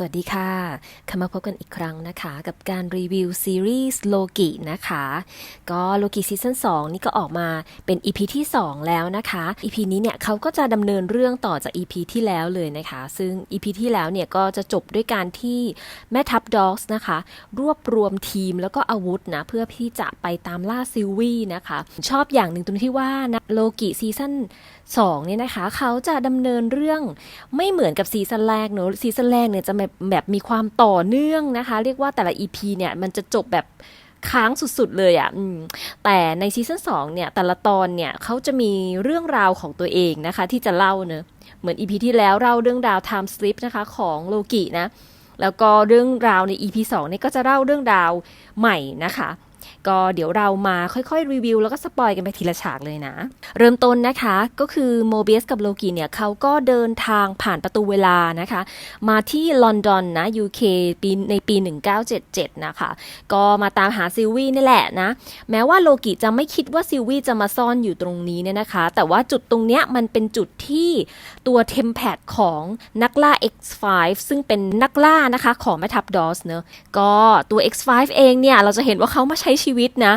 สวัสดีค่ะคำมาพบกันอีกครั้งนะคะ กับการรีวิวซีรีส์โลกินะคะ ก็โลกิซีซั่น2นี่ก็ออกมาเป็น EP ที่ 2 แล้วนะคะ EP นี้เนี่ยเขาก็จะดำเนินเรื่องต่อจาก EP ที่แล้วเลยนะคะ ซึ่ง EP ที่แล้วเนี่ยก็จะจบด้วยการที่แม่ทัพด็อกส์นะคะ รวบรวมทีมแล้วก็อาวุธนะ เพื่อที่จะไปตามล่าซิลวี่นะคะ ชอบอย่างหนึ่งตรงที่ว่านะโลกิซีซั่น2เนี่ยนะคะ เขาจะดำเนินเรื่องไม่เหมือนกับซีซั่นแรกเนอะซีซั่นแรกเนี่ยจะแบบแบบมีความต่อเนื่องนะคะ เรียกว่าแต่ละ EP เนี่ยมันจะจบแบบค้างสุดๆเลยอะ่ะแต่ในซีซั่น2เนี่ยแต่ละตอนเนี่ยเขาจะมีเรื่องราวของตัวเองนะคะ ที่จะเล่าเนอะเหมือน EP ที่แล้วเล่าเรื่องราว Time Slip นะคะของโลกินะแล้วก็เรื่องราวใน EP 2เนี่ยก็จะเล่าเรื่องราวใหม่นะคะ ก็เดี๋ยวเรามาค่อยๆรีวิวแล้วก็สปอยกันไปทีละฉากเลยนะ เริ่มต้นนะคะก็คือโมเบียสกับโลกิเนี่ยเขาก็เดินทางผ่านประตูเวลานะคะ มาที่ลอนดอนนะ UK ปีในปี 1977 นะคะ ก็มาตามหาซิลวี่นี่แหละนะ แม้ว่าโลกิจะไม่คิดว่าซิลวี่จะมาซ่อนอยู่ตรงนี้เนี่ยนะคะ แต่ว่าจุดตรงเนี้ยมันเป็นจุดที่ตัวเทมแพดของนักล่า X5 ซึ่งเป็นนักล่านะคะของแม่ทัพดอสเนอะก็ตัว X5 เองเนี่ย เราจะเห็นว่าเขามาใช้ชีวิตนะ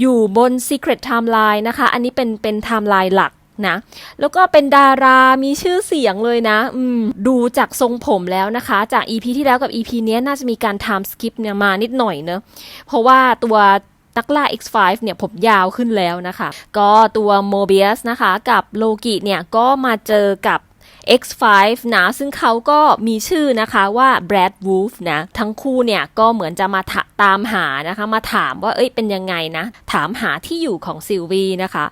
อยู่บน Secret Timeline นะคะ อันนี้เป็นเป็นไทม์ไลน์หลักนะ แล้วก็เป็นดารามีชื่อเสียงเลยนะ อืม ดูจากทรงผมแล้วนะคะ จาก EP ที่แล้วกับ EP นี้น่าจะมีการ time skip เนี่ยมานิดหน่อยเนอะเพราะว่าตัวนักล่า X5 เนี่ยผมยาวขึ้นแล้วนะคะ ก็ตัวโมเบียสนะคะ กับโลกิเนี่ยก็มาเจอกับ X5 นะซึ่งเขาก็มีชื่อนะคะว่า Brad Wolf นะทั้งคู่เนี่ยก็เหมือนจะมาถตามหานะคะมาถามว่าเอ้ยเป็นยังไงนะ ถามหาที่อยู่ของซิลวีนะคะ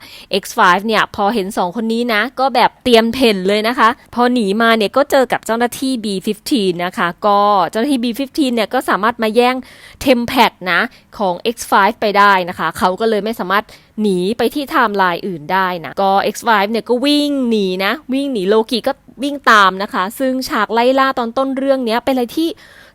X5 เนี่ยพอเห็น 2 คนนี้นะ ก็แบบเตรียมเพ่นเลยนะคะ พอหนีมาเนี่ยก็เจอกับเจ้าหน้าที่ B15 นะคะ ก็เจ้าหน้าที่ B15 เนี่ยก็สามารถมาแย่งเทมแพดนะของ X5 ไปได้นะคะ เขาก็เลยไม่สามารถหนีไปที่ไทม์ไลน์อื่นได้นะก็ X5 เนี่ยก็วิ่งหนีนะ วิ่งหนีโลกิก็ วิ่งตามนะคะ ซึ่งฉากไล่ล่าตอนต้นเรื่องนี้เป็นอะไรที่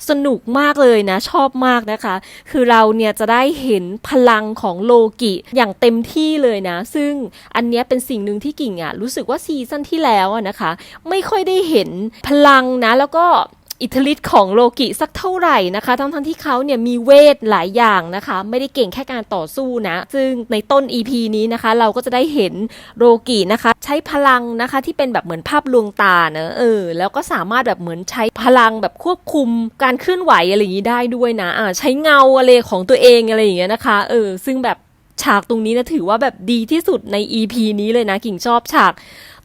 สนุกมากเลยนะ ชอบมากนะคะ คือเราเนี่ยจะได้เห็นพลังของโลกิอย่างเต็มที่เลยนะ ซึ่งอันนี้เป็นสิ่งหนึ่งที่กิ่งอะรู้สึกว่าซีซั่นที่แล้วอะนะคะ ไม่ค่อยได้เห็นพลังนะแล้วก็ อิทธิฤทธิ์ของโลกิสักเท่าไหร่นะคะทั้งทั้งที่เขาเนี่ยมีเวทหลายอย่างนะคะ ไม่ได้เก่งแค่การต่อสู้นะ ซึ่งในต้น EP นี้นะคะ เราก็จะได้เห็นโลกินะคะ ใช้พลังนะคะที่เป็นแบบเหมือนภาพลวงตาเนอะเออแล้วก็สามารถแบบเหมือนใช้พลังแบบควบคุมการเคลื่อนไหวอะไรอย่างนี้ได้ด้วยนะอ่าใช้เงาอะไรของตัวเองอะไรอย่างเงี้ยนะคะเออซึ่งแบบฉากตรงนี้นะถือว่าแบบดีที่สุดใน EP นี้เลยนะกิ่งชอบฉาก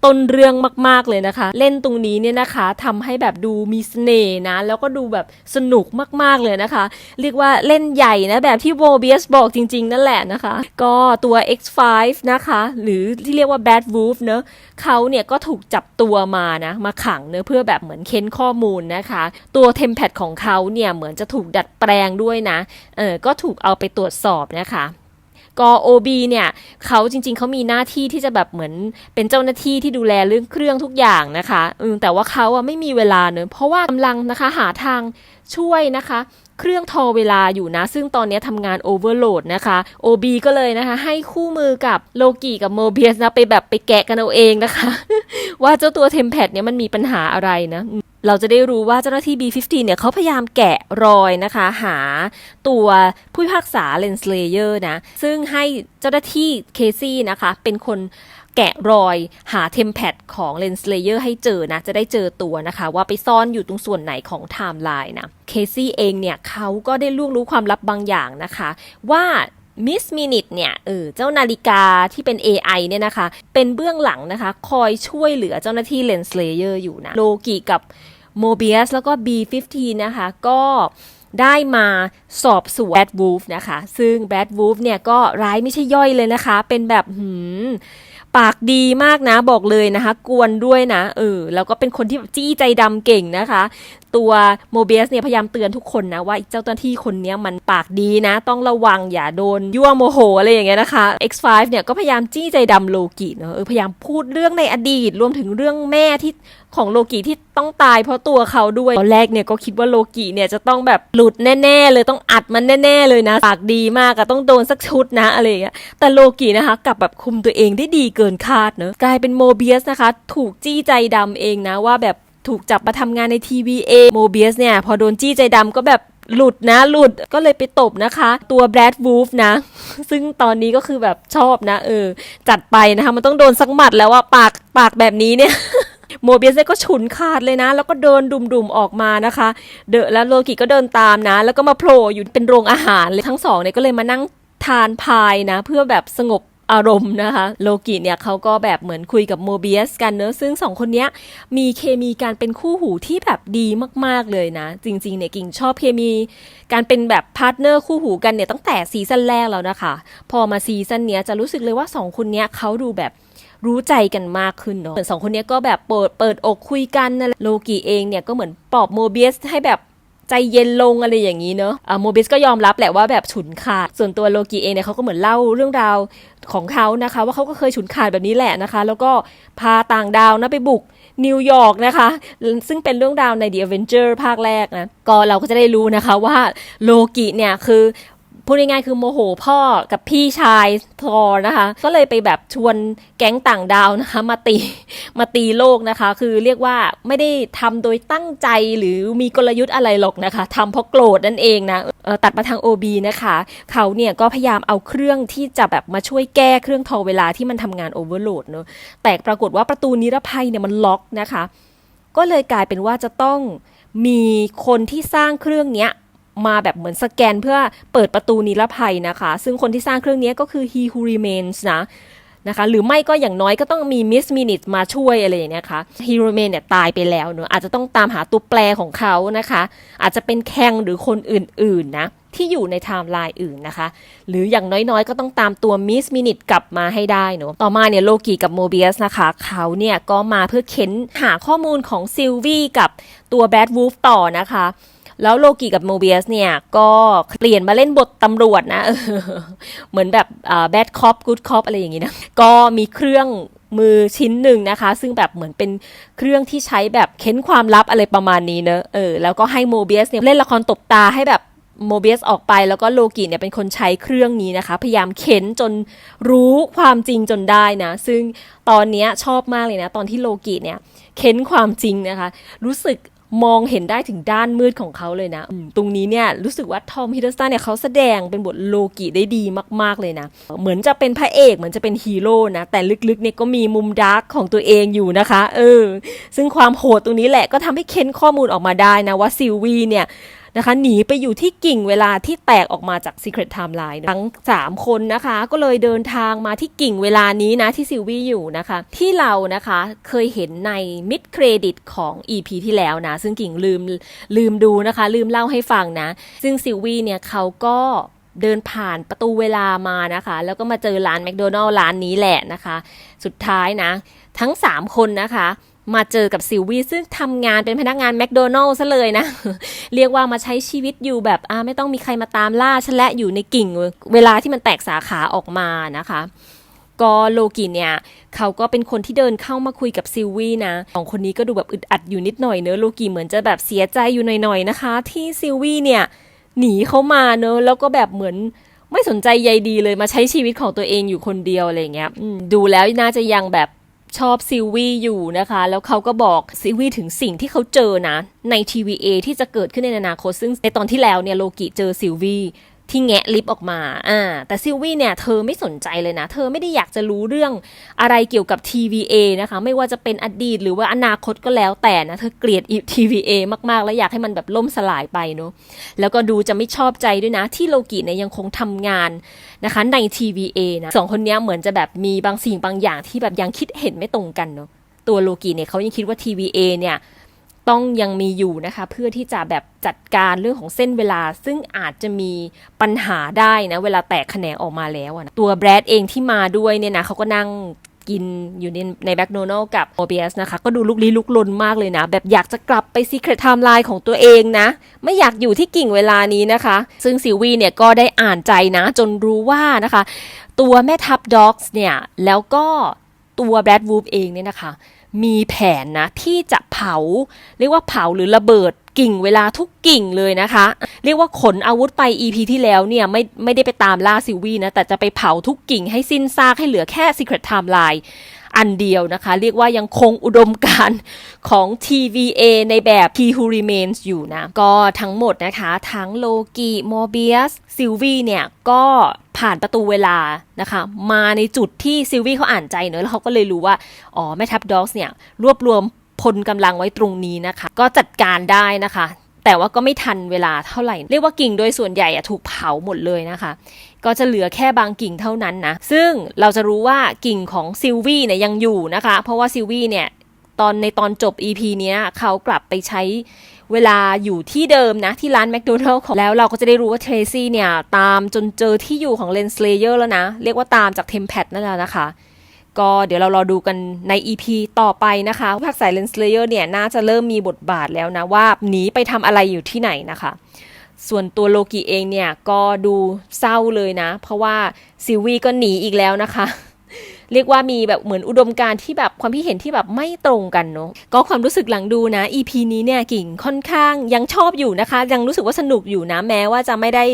ต้นเรื่องมากๆเลยนะคะ เล่นตรงนี้เนี่ยนะคะทำให้แบบดูมีเสน่ห์นะ แล้วก็ดูแบบสนุกมากๆเลยนะคะ เรียกว่าเล่นใหญ่นะ แบบที่โวเบียสบอกจริง ๆ นั่นแหละนะคะ ก็ตัว X5 นะคะ หรือที่เรียกว่า Bad Wolf เนอะเขาเนี่ยก็ถูกจับตัวมานะ มาขังเนอะเพื่อแบบเหมือนเค้นข้อมูลนะคะ ตัวเทมแพดของเขาเนี่ยเหมือนจะถูกดัดแปลงด้วยนะเออก็ถูกเอาไปตรวจสอบนะคะ ก็ OB เนี่ยเขาจริง ๆเขามีหน้าที่ที่จะแบบเหมือนเป็นเจ้าหน้าที่ที่ดูแลเรื่องเครื่องทุกอย่างนะคะอืแต่ว่าเขาอะไม่มีเวลาเนอะเพราะว่ากำลังนะคะหาทางช่วยนะคะเครื่องทอเวลาอยู่นะ ซึ่งตอนนี้ทำงานโอเวอร์โหลดนะคะ OB ก็เลยนะคะ ให้คู่มือกับโลกิกับโมเบียสนะ ไปแบบไปแกะกันเอาเองนะคะ ว่าเจ้าตัวเทมแพดเนี่ยมันมีปัญหาอะไรนะ เราจะได้รู้ว่าเจ้าหน้าที่ B15 เนี่ยเขาพยายามแกะรอยนะคะ หาตัวผู้พิพากษาเลนสเลเยอร์นะ ซึ่งให้เจ้าหน้าที่เคซี่นะคะ เป็นคนแกะรอยหาเทมแพดของเลนส์เลเยอร์ให้เจอนะ จะได้เจอตัวนะคะ ว่าไปซ่อนอยู่ตรงส่วนไหนของไทม์ไลน์นะเคซี่เองเนี่ยเขาก็ได้ล่วงรู้ความลับบางอย่างนะคะ ว่ามิสมินิทเนี่ยเออเจ้านาฬิกาที่เป็น AI เนี่ยนะคะ เป็นเบื้องหลังนะคะ คอยช่วยเหลือเจ้าหน้าที่เลนส์เลเยอร์อยู่นะ โลกิกับ โมเบียสแล้วก็ B15 นะคะ ก็ได้มาสอบสวนแบดวูฟนะคะ ซึ่งแบดวูฟเนี่ยก็ร้ายไม่ใช่ย่อยเลยนะคะ เป็นแบบหืมปากดีมากนะบอกเลยนะคะ กวนด้วยนะเออแล้วก็เป็นคนที่แบบจี้ใจดำเก่งนะคะ ตัวโมเบียสเนี่ยพยายามเตือนทุกคนนะว่าเจ้าหน้าที่คนนี้มันปากดีนะ ต้องระวังอย่าโดนยั่วโมโหอะไรอย่างเงี้ยนะคะ X5 เนี่ยก็พยายามจี้ใจดำโลกิเนอะพยายามพูดเรื่องในอดีตรวมถึงเรื่องแม่ที่ของโลกิที่ต้องตายเพราะตัวเขาด้วยตอนแรกเนี่ยก็คิดว่าโลกิเนี่ยจะต้องแบบหลุดแน่ๆ เลยต้องอัดมันแน่ๆเลยนะ ปากดีมากอะต้องโดนสักชุดนะอะไรอย่างเงี้ยแต่โลกินะคะกลับแบบคุมตัวเองได้ดีเกินคาดเนอะกลายเป็นโมเบียสนะคะ ถูกจี้ใจดำเองนะว่าแบบ ถูกจับมาทำงานใน TVA โมเบียสเนี่ย พอโดนจี้ใจดำก็แบบหลุดนะหลุดก็เลยไปตบนะคะ ตัวแบรดวูฟนะ ซึ่งตอนนี้ก็คือแบบชอบนะ เออ จัดไปนะคะ มันต้องโดนสักหมัดแล้วว่าปากปากแบบนี้เนี่ยโมเบียสเนี่ยก็ฉุนขาดเลยนะ แล้วก็เดินดุมๆออกมานะคะ เดอะแล้วโลกิก็เดินตามนะ แล้วก็มาโผล่อยู่เป็นโรงอาหารเลยทั้งสองเนี่ยก็เลยมานั่งทานพายนะ เพื่อแบบสงบ อารมณ์นะคะโลกิเนี่ยเขาก็แบบเหมือนคุยกับโมเบียสกันเนอะซึ่งสองคนเนี้ยมีเคมีการเป็นคู่หูที่แบบดีมากๆเลยนะ จริงๆเนี่ยกิ่งชอบเคมี การเป็นแบบพาร์ทเนอร์คู่หูกันเนี่ยตั้งแต่ซีซั่นแรกแล้วนะคะ พอมาซีซั่นเนี้ยจะรู้สึกเลยว่าสองคนเนี้ยเขาดูแบบรู้ใจกันมากขึ้นเนาะเหมือนสองคนนี้ก็แบบเปิดเปิดอกคุยกันนะโลกิเองเนี่ยก็เหมือนปลอบโมเบียสให้แบบ ใจเย็นลงอะไรอย่างนี้เนอะโมบิสก็ยอมรับแหละว่าแบบฉุนขาด ส่วนตัวโลกีเองเนี่ยเขาก็เหมือนเล่าเรื่องราวของเขานะคะ ว่าเขาก็เคยฉุนขาดแบบนี้แหละนะคะ แล้วก็พาต่างดาวนะไปบุกนิวยอร์กนะคะ ซึ่งเป็นเรื่องราวใน The Avenger ภาคแรกนะ ก็เราก็จะได้รู้นะคะว่าโลกิเนี่ยคือ พูดง่ายๆคือโมโหพ่อกับพี่ชายทอร์นะคะ ก็เลยไปแบบชวนแก๊งต่างดาวนะคะ มาตีมาตีโลกนะคะ คือเรียกว่าไม่ได้ทำโดยตั้งใจหรือมีกลยุทธ์อะไรหรอกนะคะทำเพราะโกรธนั่นเองนะตัดมาทาง OB นะคะ เขาเนี่ยก็พยายามเอาเครื่องที่จะแบบมาช่วยแก้เครื่องทอเวลาที่มันทำงานโอเวอร์โหลดเนอะแต่ปรากฏว่าประตูนิรภัยเนี่ยมันล็อกนะคะ ก็เลยกลายเป็นว่าจะต้องมีคนที่สร้างเครื่องเนี้ย มาแบบเหมือนสแกนเพื่อเปิดประตูนิรภัยนะคะ ซึ่งคนที่สร้างเครื่องนี้ก็คือ He Who Remains นะนะคะหรือไม่ก็อย่างน้อยก็ต้องมี Miss Minute มาช่วยอะไรอย่างเงี้ยค่ะ He Who Remains เนี่ยตายไปแล้วเนอะอาจจะต้องตามหาตัวแปรของเขานะคะ อาจจะเป็นแคงหรือคนอื่นๆนะที่อยู่ในไทม์ไลน์อื่นนะคะ หรืออย่างน้อยๆ ก็ต้องตามตัว Miss Minute กลับมาให้ได้เนอะต่อมาเนี่ยโลกิกับโมเบียสนะคะ เขาเนี่ยก็มาเพื่อเค้นหาข้อมูลของซิลวี่กับตัวแบดวูฟต่อนะคะ แล้วโลกิกับโมเบียสเนี่ย ก็เปลี่ยนมาเล่นบทตำรวจนะ เหมือนแบบแบดคอปกูดคอปอะไรอย่างงี้นะ ก็มีเครื่องมือชิ้นหนึ่งนะคะ ซึ่งแบบเหมือนเป็นเครื่องที่ใช้แบบเค้นความลับอะไรประมาณนี้เนอะเออแล้วก็ให้โมเบียสเนี่ยเล่นละครตบตาให้แบบโมเบียสออกไปแล้วก็โลกิเนี่ยเป็นคนใช้เครื่องนี้นะคะ พยายามเค้นจนรู้ความจริงจนได้นะ ซึ่งตอนเนี้ยชอบมากเลยนะ ตอนที่โลกิเนี่ยเค้นความจริงนะคะ รู้สึก มองเห็นได้ถึงด้านมืดของเขาเลยนะ ตรงนี้เนี่ยรู้สึกว่าทอมฮิดเดิลสตันเนี่ยเขาแสดงเป็นบทโลกิได้ดีมาก ๆเลยนะ เหมือนจะเป็นพระเอกเหมือนจะเป็นฮีโร่นะ แต่ลึกๆเนี่ยก็มีมุมดาร์กของตัวเองอยู่นะคะ เออ ซึ่งความโหดตรงนี้แหละก็ทำให้เค้นข้อมูลออกมาได้นะว่าซิลวีเนี่ย นะคะ หนีไปอยู่ที่กิ่งเวลาที่แตกออกมาจาก Secret Timeline ทั้ง 3 คนนะคะ ก็เลยเดินทางมาที่กิ่งเวลานี้นะที่ซิลวี่อยู่นะคะ ที่เรานะคะเคยเห็นในมิดเครดิตของ EP ที่แล้วนะ ซึ่งกิ่งลืมลืมดูนะคะ ลืมเล่าให้ฟังนะ ซึ่งซิลวี่เนี่ยเขาก็เดินผ่านประตูเวลามานะคะ แล้วก็มาเจอร้านแมคโดนัลล์ร้านนี้แหละนะคะ สุดท้ายนะ ทั้ง 3 คนนะคะ มาเจอกับซิลวี่ซึ่งทำงานเป็นพนักงานแมคโดนัลล์ซะเลยนะ เรียกว่ามาใช้ชีวิตอยู่แบบอ่าไม่ต้องมีใครมาตามล่าฉันและอยู่ในกิ่งเวลาที่มันแตกสาขาออกมานะคะก็โลกินเนี่ยเขาก็เป็นคนที่เดินเข้ามาคุยกับซิลวี่นะสองคนนี้ก็ดูแบบอึดอัดอยู่นิดหน่อยเนอะโลกิเหมือนจะแบบเสียใจอยู่หน่อยๆนะคะ ที่ซิลวี่เนี่ยหนีเขามาเนอะแล้วก็แบบเหมือนไม่สนใจใยดีเลยมาใช้ชีวิตของตัวเองอยู่คนเดียวอะไรอย่างเงี้ยดูแล้วน่าจะยังแบบ ชอบซิลวี่อยู่นะคะ แล้วเขาก็บอกซิลวี่ถึงสิ่งที่เขาเจอนะ ใน TVA ที่จะเกิดขึ้นในอนาคต ซึ่งในตอนที่แล้วเนี่ยโลกิเจอซิลวี่ ที่แงะลิฟออกมา อ่า แต่ซิลวี่เนี่ย เธอไม่สนใจเลยนะ เธอไม่ได้อยากจะรู้เรื่องอะไรเกี่ยวกับ TVA นะคะ ไม่ว่าจะเป็นอดีตหรือว่าอนาคตก็แล้วแต่นะ เธอเกลียด TVA มากๆ แล้วอยากให้มันแบบล่มสลายไปเนาะ แล้วก็ดูจะไม่ชอบใจด้วยนะ ที่โลกิเนี่ยยังคงทำงานนะคะใน TVA นะสองคนเนี้ยเหมือนจะแบบมีบางสิ่งบางอย่างที่แบบยังคิดเห็นไม่ตรงกันเนาะ ตัวโลกิเนี่ยเขายังคิดว่า TVA เนี่ย ต้องยังมีอยู่นะคะ เพื่อที่จะแบบจัดการเรื่องของเส้นเวลา ซึ่งอาจจะมีปัญหาได้นะเวลาแตกแขนงออกมาแล้วนะตัวแบรดเองที่มาด้วยเนี่ยนะเขาก็นั่งกินอยู่ในในแบ็กโนนลกับโอเบียสนะคะ ก็ดูลุกลี้ลุกลนมากเลยนะ แบบอยากจะกลับไปซีเครตไทม์ไลน์ของตัวเองนะ ไม่อยากอยู่ที่กิ่งเวลานี้นะคะ ซึ่งซิวีเนี่ยก็ได้อ่านใจนะ จนรู้ว่านะคะ ตัวแม่ทัพด็อกส์เนี่ย แล้วก็ตัวแบรดวูฟเองเนี่ยนะคะ มีแผนนะที่จะเผา เรียกว่าเผาหรือระเบิดกิ่งเวลาทุกกิ่งเลยนะคะ เรียกว่าขนอาวุธไป EP ที่แล้วเนี่ยไม่ไม่ได้ไปตามล่าซิวีนะแต่จะไปเผาทุกกิ่งให้สิ้นซากให้เหลือแค่ Secret Timeline อันเดียวนะคะ เรียกว่ายังคงอุดมการของ TVA ในแบบ He Who Remains อยู่นะ ก็ทั้งหมดนะคะ ทั้งโลกิโมเบียสซิลวีเนี่ย ก็ผ่านประตูเวลานะคะ มาในจุดที่ซิลวีเขาอ่านใจเนอะแล้วเขาก็เลยรู้ว่า อ๋อ แม่ทัพด็อกส์เนี่ย รวบรวมพลกำลังไว้ตรงนี้นะคะ ก็จัดการได้นะคะ แต่ว่าก็ไม่ทันเวลาเท่าไหร่ เรียกว่ากิ่งโดยส่วนใหญ่อะถูกเผาหมดเลยนะคะ ก็จะเหลือแค่บางกิ่งเท่านั้นนะ ซึ่งเราจะรู้ว่ากิ่งของซิลวี่เนี่ยยังอยู่นะคะ เพราะว่าซิลวี่เนี่ยตอนในตอนจบ EP เนี้ยเขากลับไปใช้เวลาอยู่ที่เดิมนะ ที่ร้านแมคโดนัลล์ของแล้วเราก็จะได้รู้ว่าเทรซี่เนี่ย ตามจนเจอที่อยู่ของเลนสเลเยอร์แล้วนะ เรียกว่าตามจากเทมแพดนั่นแหละนะคะ ก็เดี๋ยวเรารอดูกันใน EP ต่อไปนะคะภาคสายเลนส์เลเยอร์เนี่ยน่าจะเริ่มมีบทบาทแล้วนะว่าหนีไปทำอะไรอยู่ที่ไหนนะคะ ส่วนตัวโลกิเองเนี่ยก็ดูเศร้าเลยนะ เพราะว่าซิลวีก็หนีอีกแล้วนะคะ เรียกว่ามีแบบเหมือนอุดมการณ์ที่แบบความคิดเห็นที่แบบไม่ตรงกันเนาะก็ความรู้สึกหลังดูนะ EP นี้เนี่ยกิ่งค่อนข้างยังชอบอยู่นะคะ ยังรู้สึกว่าสนุกอยู่นะแม้ว่าจะไม่ได้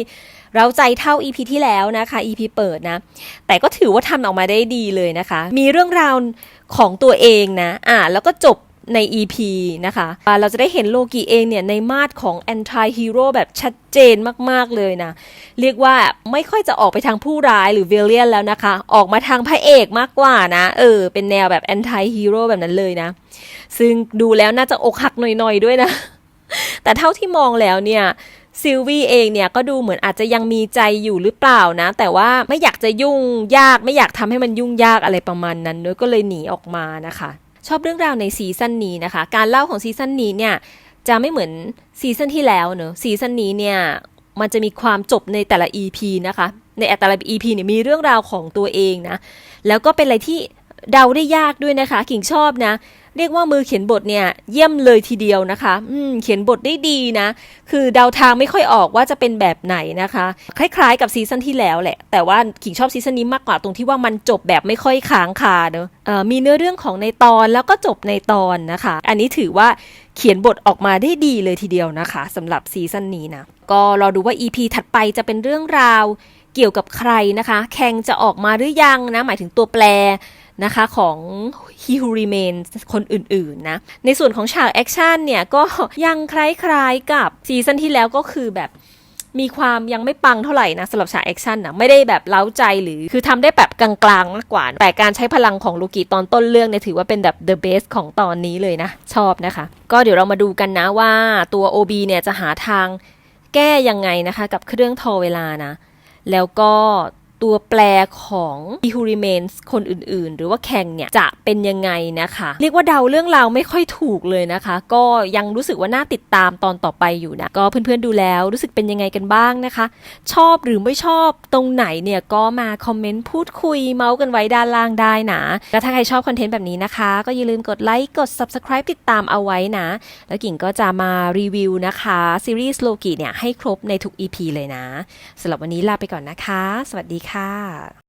เราใจเท่า EP ที่แล้วนะคะ EP เปิดนะ แต่ก็ถือว่าทำออกมาได้ดีเลยนะคะ มีเรื่องราวของตัวเองนะ อ่า แล้วก็จบใน EP นะคะ เราจะได้เห็นโลกิเองเนี่ย ในมาดของ anti hero แบบชัดเจนมาก ๆ เลยนะ เรียกว่าไม่ค่อยจะออกไปทางผู้ร้ายหรือเวลเลียนแล้วนะคะ ออกมาทางพระเอกมากกว่านะ เออ เป็นแนวแบบ anti hero แบบนั้นเลยนะ ซึ่งดูแล้วน่าจะอกหักหน่อย ๆ ด้วยนะ แต่เท่าที่มองแล้วเนี่ย ซิลวี่เองเนี่ยก็ดูเหมือนอาจจะยังมีใจอยู่หรือเปล่านะ แต่ว่าไม่อยากจะยุ่งยากไม่อยากทำให้มันยุ่งยากอะไรประมาณนั้นด้วยก็เลยหนีออกมานะคะ ชอบเรื่องราวในซีซั่นนี้นะคะ การเล่าของซีซั่นนี้เนี่ยจะไม่เหมือนซีซั่นที่แล้วเนอะซีซั่นนี้เนี่ยมันจะมีความจบในแต่ละ EP นะคะ ในแต่ละ EP เนี่ยมีเรื่องราวของตัวเองนะ แล้วก็เป็นอะไรที่เดาได้ยากด้วยนะคะ กิ่งชอบนะ เรียกว่ามือเขียนบทเนี่ยเยี่ยมเลยทีเดียวนะคะ อืมเขียนบทได้ดีนะ คือเดาทางไม่ค่อยออกว่าจะเป็นแบบไหนนะคะ คล้ายๆ กับซีซั่นที่แล้วแหละ แต่ว่ากิ่งชอบซีซั่นนี้มากกว่าตรงที่ว่ามันจบแบบไม่ค่อยค้างคาเนอะมีเนื้อเรื่องของในตอนแล้วก็จบในตอนนะคะ อันนี้ถือว่าเขียนบทออกมาได้ดีเลยทีเดียวนะคะสำหรับซีซั่นนี้นะ ก็รอดูว่า EP ถัดไปจะเป็นเรื่องราวเกี่ยวกับใครนะคะ แข่งจะออกมาหรือยังนะ หมายถึงตัวแปร นะคะของ He Who Remains คนอื่นๆนะ ในส่วนของฉากแอคชั่นเนี่ยก็ยังคล้ายๆกับซีซั่นที่แล้วก็คือแบบมีความยังไม่ปังเท่าไหร่นะสำหรับฉากแอคชั่นนะไม่ได้แบบเล้าใจหรือคือทำได้แบบกลางๆมากกว่า แต่การใช้พลังของลูกิตอนต้นเรื่องเนี่ยถือว่าเป็นแบบ the best ของตอนนี้เลยนะ ชอบนะคะ ก็เดี๋ยวเรามาดูกันนะว่าตัว OB เนี่ยจะหาทางแก้ยังไงนะคะ กับเครื่องทอเวลานะ แล้วก็ ตัวแปรของ He Who Remains คนอื่นๆ หรือว่าแข่งเนี่ย จะเป็นยังไงนะคะ เรียกว่าเดาเรื่องราวไม่ค่อยถูกเลยนะคะ ก็ยังรู้สึกว่าน่าติดตามตอนต่อไปอยู่นะ ก็เพื่อนๆดูแล้วรู้สึกเป็นยังไงกันบ้างนะคะ ชอบหรือไม่ชอบตรงไหนเนี่ยก็มาคอมเมนต์พูดคุยเมาส์กันไว้ด้านล่างได้นะแล้วถ้าใครชอบคอนเทนต์แบบนี้นะคะ ก็อย่าลืมกดไลค์กด subscribe ติดตามเอาไว้นะ แล้วกิ่งก็จะมารีวิวนะคะซีรีส์โลกิเนี่ยให้ครบในทุก EP เลยนะสำหรับวันนี้ลาไปก่อนนะคะ สวัสดีค่ะค่ะ